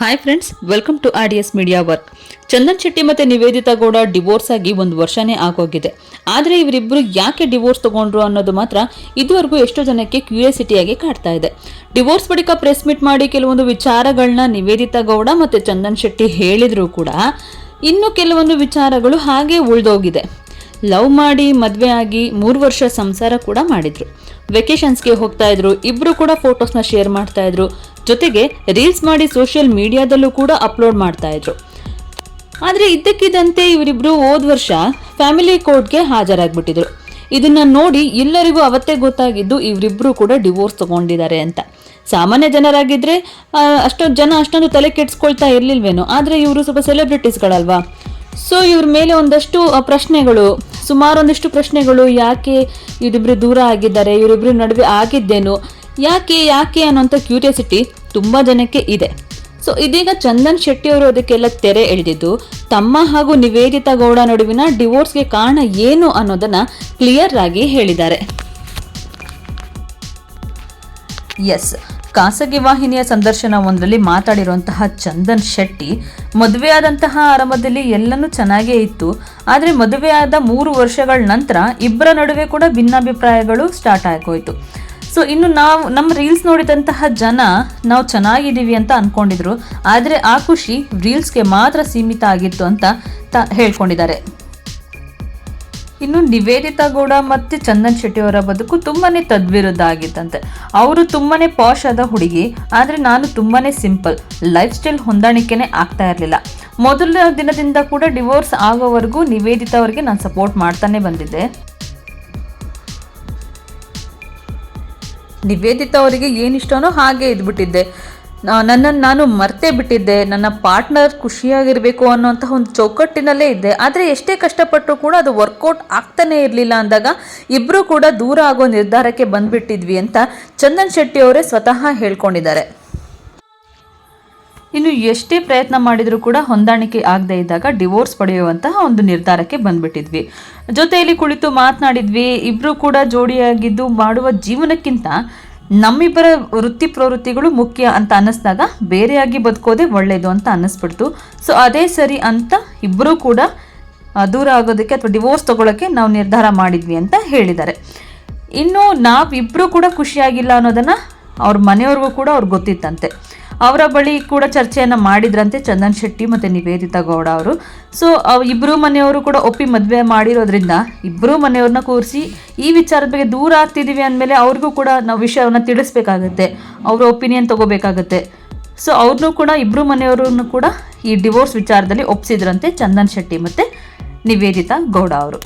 Hi friends welcome to R D S media work Chandan Shetty ಮತ್ತೆ Niveditha Gowda divorce ಆಗಿ ಒಂದು ವರ್ಷನೇ ಆಗೋಗಿದೆ. ಆದರೆ ಇವರಿಬ್ಬರು ಯಾಕೆ ಡಿವೋರ್ಸ್ ತಗೊಂಡ್ರು ಅನ್ನೋದು ಮಾತ್ರ ಇದುವರೆಗೂ ಎಷ್ಟೋ ಜನಕ್ಕೆ ಕ್ಯೂರಿಯಾಸಿಟಿಯಾಗಿ ಕಾಡ್ತಾ ಇದೆ. ಡಿವೋರ್ಸ್ ಬಳಿಕ ಪ್ರೆಸ್ ಮೀಟ್ ಮಾಡಿ ಕೆಲವೊಂದು ವಿಚಾರಗಳನ್ನ ನಿವೇದಿತಾ ಗೌಡ ಮತ್ತು ಚಂದನ್ ಶೆಟ್ಟಿ ಹೇಳಿದ್ರು ಕೂಡ ಇನ್ನು ಕೆಲವೊಂದು ವಿಚಾರಗಳು ಹಾಗೆ ಉಳಿದೋಗಿದೆ. ಲವ್ ಮಾಡಿ, ಮದುವೆ ಆಗಿ ಮೂರು ವರ್ಷ ಸಂಸಾರ ಕೂಡ ಮಾಡಿದ್ರು. ವೆಕೇಶನ್ಸ್ಗೆ ಹೋಗ್ತಾ ಇದ್ರು. ಇಬ್ರು ಕೂಡ ಫೋಟೋಸ್ನ ಶೇರ್ ಮಾಡ್ತಾ ಇದ್ರು. ಜೊತೆಗೆ ರೀಲ್ಸ್ ಮಾಡಿ ಸೋಷಿಯಲ್ ಮೀಡಿಯಾದಲ್ಲೂ ಕೂಡ ಅಪ್ಲೋಡ್ ಮಾಡ್ತಾ ಇದ್ರು. ಆದರೆ ಇದ್ದಕ್ಕಿದ್ದಂತೆ ಇವರಿಬ್ರು ಹೋದ ವರ್ಷ ಫ್ಯಾಮಿಲಿ ಕೋರ್ಟ್ಗೆ ಹಾಜರಾಗ್ಬಿಟ್ಟಿದ್ರು. ಇದನ್ನ ನೋಡಿ ಎಲ್ಲರಿಗೂ ಅವತ್ತೇ ಗೊತ್ತಾಗಿದ್ದು ಇವರಿಬ್ರು ಕೂಡ ಡಿವೋರ್ಸ್ ತಗೊಂಡಿದ್ದಾರೆ ಅಂತ. ಸಾಮಾನ್ಯ ಜನರಾಗಿದ್ರೆ ಅಷ್ಟೊಂದು ಜನ ಅಷ್ಟೊಂದು ತಲೆ ಕೆಡ್ಸ್ಕೊಳ್ತಾ ಇರಲಿಲ್ವೇನೋ. ಆದರೆ ಇವರು ಸ್ವಲ್ಪ ಸೆಲೆಬ್ರಿಟೀಸ್ಗಳಲ್ವಾ ಸೊ ಇವ್ರ ಮೇಲೆ ಒಂದಷ್ಟು ಪ್ರಶ್ನೆಗಳು ಸುಮಾರು ಒಂದಿಷ್ಟು ಪ್ರಶ್ನೆಗಳು ಯಾಕೆ ಇವರಿಬ್ರು ದೂರ ಆಗಿದ್ದಾರೆ, ಇವರಿಬ್ರು ನಡುವೆ ಆಗಿದ್ದೇನು, ಯಾಕೆ ಯಾಕೆ ಅನ್ನೋಂಥ ಕ್ಯೂರಿಯಾಸಿಟಿ ತುಂಬ ಜನಕ್ಕೆ ಇದೆ. ಸೊ ಇದೀಗ ಚಂದನ್ ಶೆಟ್ಟಿ ಅವರು ಅದಕ್ಕೆಲ್ಲ ತೆರೆ ಎಳೆದಿದ್ದು, ತಮ್ಮ ಹಾಗೂ ನಿವೇದಿತಾ ಗೌಡ ನಡುವಿನ ಡಿವೋರ್ಸ್ಗೆ ಕಾರಣ ಏನು ಅನ್ನೋದನ್ನ ಕ್ಲಿಯರ್ ಆಗಿ ಹೇಳಿದ್ದಾರೆ. ಎಸ್ ಖಾಸಗಿ ವಾಹಿನಿಯ ಸಂದರ್ಶನ ಒಂದರಲ್ಲಿ ಮಾತಾಡಿರುವಂತಹ ಚಂದನ್ ಶೆಟ್ಟಿ ಮದುವೆಯಾದಂತಹ ಆರಂಭದಲ್ಲಿ ಎಲ್ಲನೂ ಚೆನ್ನಾಗೇ ಇತ್ತು. ಆದರೆ ಮದುವೆಯಾದ ಮೂರು ವರ್ಷಗಳ ನಂತರ ಇಬ್ಬರ ನಡುವೆ ಕೂಡ ಭಿನ್ನಾಭಿಪ್ರಾಯಗಳು ಸ್ಟಾರ್ಟ್ ಆಗೋಯಿತು. ಸೊ ಇನ್ನು ನಾವು, ನಮ್ಮ ರೀಲ್ಸ್ ನೋಡಿದಂತಹ ಜನ ನಾವು ಚೆನ್ನಾಗಿದ್ದೀವಿ ಅಂತ ಅಂದ್ಕೊಂಡಿದ್ರು ಆದರೆ ಆ ಖುಷಿ ರೀಲ್ಸ್ಗೆ ಮಾತ್ರ ಸೀಮಿತ ಆಗಿತ್ತು ಅಂತ ತ, ಹೇಳ್ಕೊಂಡಿದ್ದಾರೆ. ಇನ್ನು ನಿವೇದಿತಾ ಗೌಡ ಮತ್ತೆ ಚಂದನ್ ಶೆಟ್ಟಿ ಅವರ ಬದುಕು ತುಂಬಾನೇ ತದ್ವಿರುದ್ಧ ಆಗಿತ್ತಂತೆ ಅವರು ತುಂಬಾನೇ ಪಾಶ್ ಆದ ಹುಡುಗಿ, ಆದರೆ ನಾನು ತುಂಬಾನೇ ಸಿಂಪಲ್, ಲೈಫ್ ಸ್ಟೈಲ್ ಹೊಂದಾಣಿಕೆನೇ ಆಗ್ತಾ ಇರಲಿಲ್ಲ. ಮೊದಲ ದಿನದಿಂದ ಕೂಡ ಡಿವೋರ್ಸ್ ಆಗೋವರೆಗೂ ನಿವೇದಿತಾ ಅವರಿಗೆ ನಾನು ಸಪೋರ್ಟ್ ಮಾಡ್ತಾನೆ ಬಂದಿದ್ದೆ. ನಿವೇದಿತಾ ಅವರಿಗೆ ಏನಿಷ್ಟನೋ ಹಾಗೆ ಇದ್ಬಿಟ್ಟಿದ್ದೆ. ನನ್ನನ್ನು ನಾನು ಮರ್ತೇ ಬಿಟ್ಟಿದ್ದೆ. ನನ್ನ ಪಾರ್ಟ್ನರ್ ಖುಷಿಯಾಗಿರಬೇಕು ಅನ್ನೋಂತಹ ಒಂದು ಚೌಕಟ್ಟಿನಲ್ಲೇ ಇದ್ದೆ. ಆದರೆ ಎಷ್ಟೇ ಕಷ್ಟಪಟ್ಟರೂ ಕೂಡ ಅದು ವರ್ಕೌಟ್ ಆಗ್ತಾನೇ ಇರಲಿಲ್ಲ ಅಂದಾಗ ಇಬ್ಬರೂ ಕೂಡ ದೂರ ಆಗೋ ನಿರ್ಧಾರಕ್ಕೆ ಬಂದುಬಿಟ್ಟಿದ್ವಿ ಅಂತ ಚಂದನ್ ಶೆಟ್ಟಿ ಅವರೇ ಸ್ವತಃ ಹೇಳ್ಕೊಂಡಿದ್ದಾರೆ. ಇನ್ನು ಎಷ್ಟೇ ಪ್ರಯತ್ನ ಮಾಡಿದರೂ ಕೂಡ ಹೊಂದಾಣಿಕೆ ಆಗದೇ ಇದ್ದಾಗ ಡಿವೋರ್ಸ್ ಪಡೆಯುವಂತಹ ಒಂದು ನಿರ್ಧಾರಕ್ಕೆ ಬಂದ್ಬಿಟ್ಟಿದ್ವಿ. ಜೊತೆಯಲ್ಲಿ ಕುಳಿತು ಮಾತನಾಡಿದ್ವಿ. ಇಬ್ಬರು ಕೂಡ ಜೋಡಿಯಾಗಿದ್ದು ಮಾಡುವ ಜೀವನಕ್ಕಿಂತ ನಮ್ಮಿಬ್ಬರ ವೃತ್ತಿ ಪ್ರವೃತ್ತಿಗಳು ಮುಖ್ಯ ಅಂತ ಅನ್ನಿಸ್ದಾಗ ಬೇರೆಯಾಗಿ ಬದುಕೋದೆ ಒಳ್ಳೆಯದು ಅಂತ ಅನ್ನಿಸ್ಬಿಡ್ತು. ಸೊ ಅದೇ ಸರಿ ಅಂತ ಇಬ್ಬರೂ ಕೂಡ ದೂರ ಆಗೋದಕ್ಕೆ ಅಥವಾ ಡಿವೋರ್ಸ್ ತಗೊಳ್ಳೋಕ್ಕೆ ನಾವು ನಿರ್ಧಾರ ಮಾಡಿದ್ವಿ ಅಂತ ಹೇಳಿದ್ದಾರೆ. ಇನ್ನು ನಾವಿಬ್ಬರೂ ಕೂಡ ಖುಷಿಯಾಗಿಲ್ಲ ಅನ್ನೋದನ್ನು ಅವ್ರ ಮನೆಯವ್ರಿಗೂ ಕೂಡ ಅವ್ರಿಗೆ ಗೊತ್ತಿತ್ತಂತೆ. ಅವರ ಬಳಿ ಕೂಡ ಚರ್ಚೆಯನ್ನು ಮಾಡಿದ್ರಂತೆ ಚಂದನ್ ಶೆಟ್ಟಿ ಮತ್ತು ನಿವೇದಿತಾ ಗೌಡ ಅವರು. ಸೊ ಇಬ್ಬರು ಮನೆಯವರು ಕೂಡ ಒಪ್ಪಿ ಮದುವೆ ಮಾಡಿರೋದ್ರಿಂದ ಇಬ್ಬರು ಮನೆಯವ್ರನ್ನ ಕೂರಿಸಿ ಈ ವಿಚಾರದ ಬಗ್ಗೆ ದೂರ ಆಗ್ತಿದ್ದೀವಿ ಅಂದಮೇಲೆ ಅವ್ರಿಗೂ ಕೂಡ ನಾವು ವಿಷಯವನ್ನು ತಿಳಿಸ್ಬೇಕಾಗತ್ತೆ. ಅವರ ಒಪಿನಿಯನ್ ತಗೋಬೇಕಾಗತ್ತೆ. ಸೊ ಅವ್ರನ್ನೂ ಕೂಡ ಇಬ್ಬರು ಮನೆಯವರನ್ನು ಕೂಡ ಈ ಡಿವೋರ್ಸ್ ವಿಚಾರದಲ್ಲಿ ಒಪ್ಪಿಸಿದ್ರಂತೆ ಚಂದನ್ ಶೆಟ್ಟಿ ಮತ್ತು ನಿವೇದಿತಾ ಗೌಡ ಅವರು.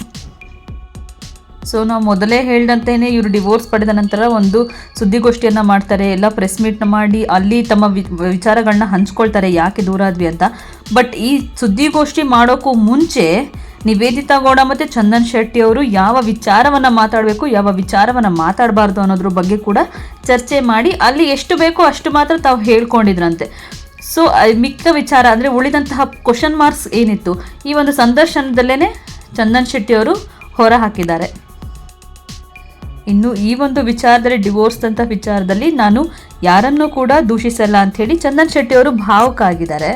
ಸೊ ನಾವು ಮೊದಲೇ ಹೇಳ್ದಂತೆಯೇ ಇವರು ಡಿವೋರ್ಸ್ ಪಡೆದ ನಂತರ ಒಂದು ಸುದ್ದಿಗೋಷ್ಠಿಯನ್ನು ಮಾಡ್ತಾರೆ, ಎಲ್ಲ ಪ್ರೆಸ್ ಮೀಟ್ನ ಮಾಡಿ, ಅಲ್ಲಿ ತಮ್ಮ ವಿಚಾರಗಳನ್ನ ಹಂಚ್ಕೊಳ್ತಾರೆ, ಯಾಕೆ ದೂರ ಆದ್ವಿ ಅಂತ. ಬಟ್ ಈ ಸುದ್ದಿಗೋಷ್ಠಿ ಮಾಡೋಕ್ಕೂ ಮುಂಚೆ ನಿವೇದಿತಾ ಗೌಡ ಮತ್ತು ಚಂದನ್ ಶೆಟ್ಟಿ ಅವರು ಯಾವ ವಿಚಾರವನ್ನು ಮಾತಾಡಬೇಕು, ಯಾವ ವಿಚಾರವನ್ನು ಮಾತಾಡಬಾರ್ದು ಅನ್ನೋದ್ರ ಬಗ್ಗೆ ಕೂಡ ಚರ್ಚೆ ಮಾಡಿ, ಅಲ್ಲಿ ಎಷ್ಟು ಬೇಕೋ ಅಷ್ಟು ಮಾತ್ರ ತಾವು ಹೇಳ್ಕೊಂಡಿದ್ರಂತೆ. ಸೊ ಮಿಕ್ಕ ವಿಚಾರ ಅಂದರೆ ಉಳಿದಂತಹ ಕ್ವಶನ್ ಮಾರ್ಕ್ಸ್ ಏನಿತ್ತು? ಈ ಒಂದು ಸಂದರ್ಶನದಲ್ಲೇ ಚಂದನ್ ಶೆಟ್ಟಿ ಅವರು ಹೊರ ಹಾಕಿದ್ದಾರೆ. ಇನ್ನು ಈ ಒಂದು ವಿಚಾರದಲ್ಲಿ ಡಿವೋರ್ಸ್ ಅಂತ ವಿಚಾರದಲ್ಲಿ ನಾನು ಯಾರನ್ನೂ ಕೂಡ ದೂಷಿಸಲ್ಲ ಅಂಥೇಳಿ ಚಂದನ್ ಶೆಟ್ಟಿ ಅವರು ಭಾವುಕ ಆಗಿದ್ದಾರೆ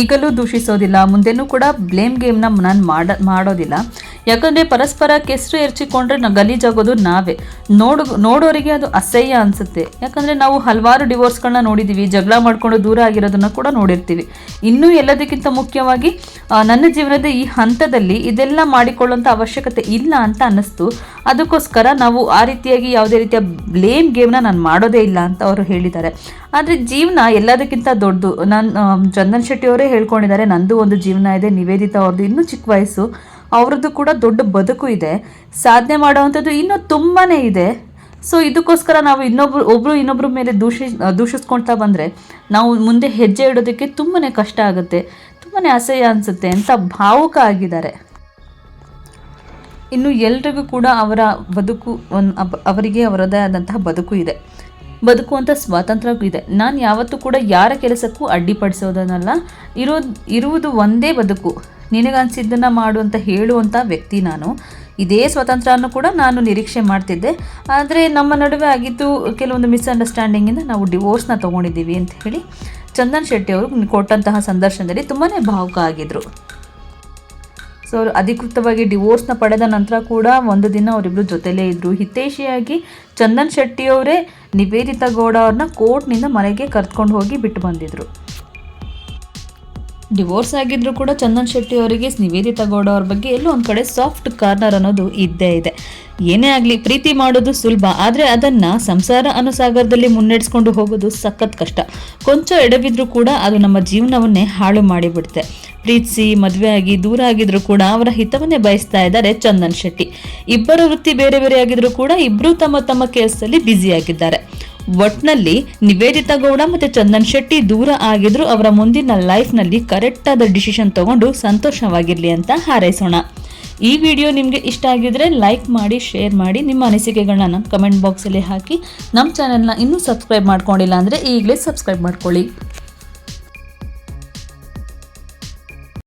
ಈಗಲೂ ದೂಷಿಸೋದಿಲ್ಲ, ಮುಂದೆನೂ ಕೂಡ ಬ್ಲೇಮ್ ಗೇಮ್ನ ನಾನು ಮಾಡ ಮಾಡೋದಿಲ್ಲ. ಯಾಕಂದರೆ ಪರಸ್ಪರ ಕೆಸರು ಎರಚಿಕೊಂಡ್ರೆ ನಾವು ಗಲೀಜಾಗೋದು ನಾವೇ. ನೋಡು, ನೋಡೋರಿಗೆ ಅದು ಅಸಹ್ಯ ಅನಿಸುತ್ತೆ. ಯಾಕಂದರೆ ನಾವು ಹಲವಾರು ಡಿವೋರ್ಸ್ಗಳನ್ನ ನೋಡಿದ್ದೀವಿ ಜಗಳ ಮಾಡ್ಕೊಂಡು ದೂರ ಆಗಿರೋದನ್ನು ಕೂಡ ನೋಡಿರ್ತೀವಿ. ಇನ್ನೂ ಎಲ್ಲದಕ್ಕಿಂತ ಮುಖ್ಯವಾಗಿ ನನ್ನ ಜೀವನದ ಈ ಹಂತದಲ್ಲಿ ಇದೆಲ್ಲ ಮಾಡಿಕೊಳ್ಳುವಂಥ ಅವಶ್ಯಕತೆ ಇಲ್ಲ ಅಂತ ಅನ್ನಿಸ್ತು. ಅದಕ್ಕೋಸ್ಕರ ನಾವು ಆ ರೀತಿಯಾಗಿ ಯಾವುದೇ ರೀತಿಯ ಬ್ಲೇಮ್ ಗೇಮ್ನ ನಾನು ಮಾಡೋದೇ ಇಲ್ಲ ಅಂತ ಅವರು ಹೇಳಿದ್ದಾರೆ. ಆದರೆ ಜೀವನ ಎಲ್ಲದಕ್ಕಿಂತ ದೊಡ್ಡದು. ನಾನು ಚಂದನ್ ಶೆಟ್ಟಿ ಅವರೇ ಹೇಳ್ಕೊಂಡಿದ್ದಾರೆ, ನಂದು ಒಂದು ಜೀವನ ಇದೆ, ನಿವೇದಿತಾ ಅವ್ರದ್ದು ಇನ್ನೂ ಚಿಕ್ಕ ವಯಸ್ಸು. ಅವ್ರದ್ದು ಕೂಡ ದೊಡ್ಡ ಬದುಕು ಇದೆ. ಸಾಧನೆ ಮಾಡೋವಂಥದ್ದು ಇನ್ನೂ ತುಂಬಾ ಇದೆ. ಸೊ ಇದಕ್ಕೋಸ್ಕರ ನಾವು ಇನ್ನೊಬ್ರು ಒಬ್ಬರು ಇನ್ನೊಬ್ಬರ ಮೇಲೆ ದೂಷಿ ದೂಷಿಸ್ಕೊಳ್ತಾ ಬಂದರೆ ನಾವು ಮುಂದೆ ಹೆಜ್ಜೆ ಇಡೋದಕ್ಕೆ ತುಂಬಾ ಕಷ್ಟ ಆಗುತ್ತೆ. ತುಂಬಾ ಅಸಹ್ಯ ಅನಿಸುತ್ತೆ ಅಂತ ಭಾವುಕ ಆಗಿದ್ದಾರೆ. ಇನ್ನು ಎಲ್ರಿಗೂ ಕೂಡ ಅವರ ಬದುಕು ಒಂದು ಅವರಿಗೆ ಅವರದೇ ಆದಂತಹ ಬದುಕು ಇದೆ. ಬದುಕುವಂಥ ಸ್ವಾತಂತ್ರ್ಯ ಇದೆ. ನಾನು ಯಾವತ್ತೂ ಕೂಡ ಯಾರ ಕೆಲಸಕ್ಕೂ ಅಡ್ಡಿಪಡಿಸೋದನ್ನಲ್ಲ, ಇರೋದು, ಇರುವುದು ಒಂದೇ ಬದುಕು. ನಿನಗನ್ಸಿದ್ದನ್ನು ಮಾಡು ಅಂತ ಹೇಳುವಂಥ ವ್ಯಕ್ತಿ ನಾನು. ಇದೇ ಸ್ವತಂತ್ರವನ್ನು ಕೂಡ ನಾನು ನಿರೀಕ್ಷೆ ಮಾಡ್ತಿದ್ದೆ. ಆದರೆ ನಮ್ಮ ನಡುವೆ ಆಗಿದ್ದು ಕೆಲವೊಂದು ಮಿಸ್ಅಂಡರ್ಸ್ಟ್ಯಾಂಡಿಂಗಿಂದ ನಾವು ಡಿವೋರ್ಸ್ನ ತೊಗೊಂಡಿದ್ದೀವಿ ಅಂತ ಹೇಳಿ ಚಂದನ್ ಶೆಟ್ಟಿ ಅವರು ಕೊಟ್ಟಂತಹ ಸಂದರ್ಶನದಲ್ಲಿ ತುಂಬಾ ಭಾವುಕ ಆಗಿದ್ರು. ಸೊ ಅವರು ಅಧಿಕೃತವಾಗಿ ಡಿವೋರ್ಸ್ನ ಪಡೆದ ನಂತರ ಕೂಡ ಒಂದು ದಿನ ಅವರಿಬ್ಬರು ಜೊತೆಲೇ ಇದ್ದರು ಹಿತೈಷಿಯಾಗಿ ಚಂದನ್ ಶೆಟ್ಟಿಯವರೇ ನಿವೇದಿತಾ ಗೌಡ ಅವ್ರನ್ನ ಕೋರ್ಟ್ನಿಂದ ಮನೆಗೆ ಕರ್ಕೊಂಡು ಹೋಗಿ ಬಿಟ್ಟು ಬಂದಿದ್ರು. ಡಿವೋರ್ಸ್ ಆಗಿದ್ರು ಕೂಡ ಚಂದನ್ ಶೆಟ್ಟಿ ಅವರಿಗೆ ನಿವೇದಿತಾ ಗೌಡ ಅವ್ರ ಬಗ್ಗೆ ಎಲ್ಲೋ ಒಂದು ಕಡೆ ಸಾಫ್ಟ್ ಕಾರ್ನರ್ ಅನ್ನೋದು ಇದ್ದೇ ಇದೆ. ಏನೇ ಆಗಲಿ ಪ್ರೀತಿ ಮಾಡೋದು ಸುಲಭ, ಆದರೆ ಅದನ್ನು ಸಂಸಾರ ಅನುಸಾಗರದಲ್ಲಿ ಸಾಗರದಲ್ಲಿ ಮುನ್ನಡೆಸ್ಕೊಂಡು ಹೋಗೋದು ಸಖತ್ ಕಷ್ಟ. ಕೊಂಚ ಎಡವಿದ್ರು ಕೂಡ ಅದು ನಮ್ಮ ಜೀವನವನ್ನೇ ಹಾಳು ಮಾಡಿಬಿಡುತ್ತೆ. ಪ್ರೀತಿಸಿ, ಮದುವೆ ಆಗಿ, ದೂರ ಆಗಿದ್ರು ಕೂಡ ಅವರ ಹಿತವನ್ನೇ ಬಯಸ್ತಾ ಇದ್ದಾರೆ ಚಂದನ್ ಶೆಟ್ಟಿ. ಇಬ್ಬರ ವೃತ್ತಿ ಬೇರೆ ಬೇರೆ ಆಗಿದ್ರು ಕೂಡ ಇಬ್ಬರು ತಮ್ಮ ತಮ್ಮ ಕೆಲಸದಲ್ಲಿ ಬ್ಯುಸಿ ಆಗಿದ್ದಾರೆ. ಒಟ್ನಲ್ಲಿ ನಿವೇದಿತಾ ಗೌಡ ಮತ್ತೆ ಚಂದನ್ ಶೆಟ್ಟಿ ದೂರ ಆಗಿದ್ರು ಅವರ ಮುಂದಿನ ಲೈಫ್ನಲ್ಲಿ ಕರೆಕ್ಟ್ ಆದ ಡಿಸಿಷನ್ ತಗೊಂಡು ಸಂತೋಷವಾಗಿರ್ಲಿ ಅಂತ ಹಾರೈಸೋಣ. ಈ ವಿಡಿಯೋ ನಿಮಗೆ ಇಷ್ಟ ಆಗಿದ್ರೆ ಲೈಕ್ ಮಾಡಿ ಶೇರ್ ಮಾಡಿ, ನಿಮ್ಮ ಅನಿಸಿಕೆಗಳನ್ನ ಕಮೆಂಟ್ ಬಾಕ್ಸಲ್ಲಿ ಹಾಕಿ. ನಮ್ಮ ಚಾನೆಲ್ನ ಇನ್ನೂ ಸಬ್ಸ್ಕ್ರೈಬ್ ಮಾಡ್ಕೊಂಡಿಲ್ಲ ಅಂದರೆ ಈಗಲೇ ಸಬ್ಸ್ಕ್ರೈಬ್ ಮಾಡ್ಕೊಳ್ಳಿ.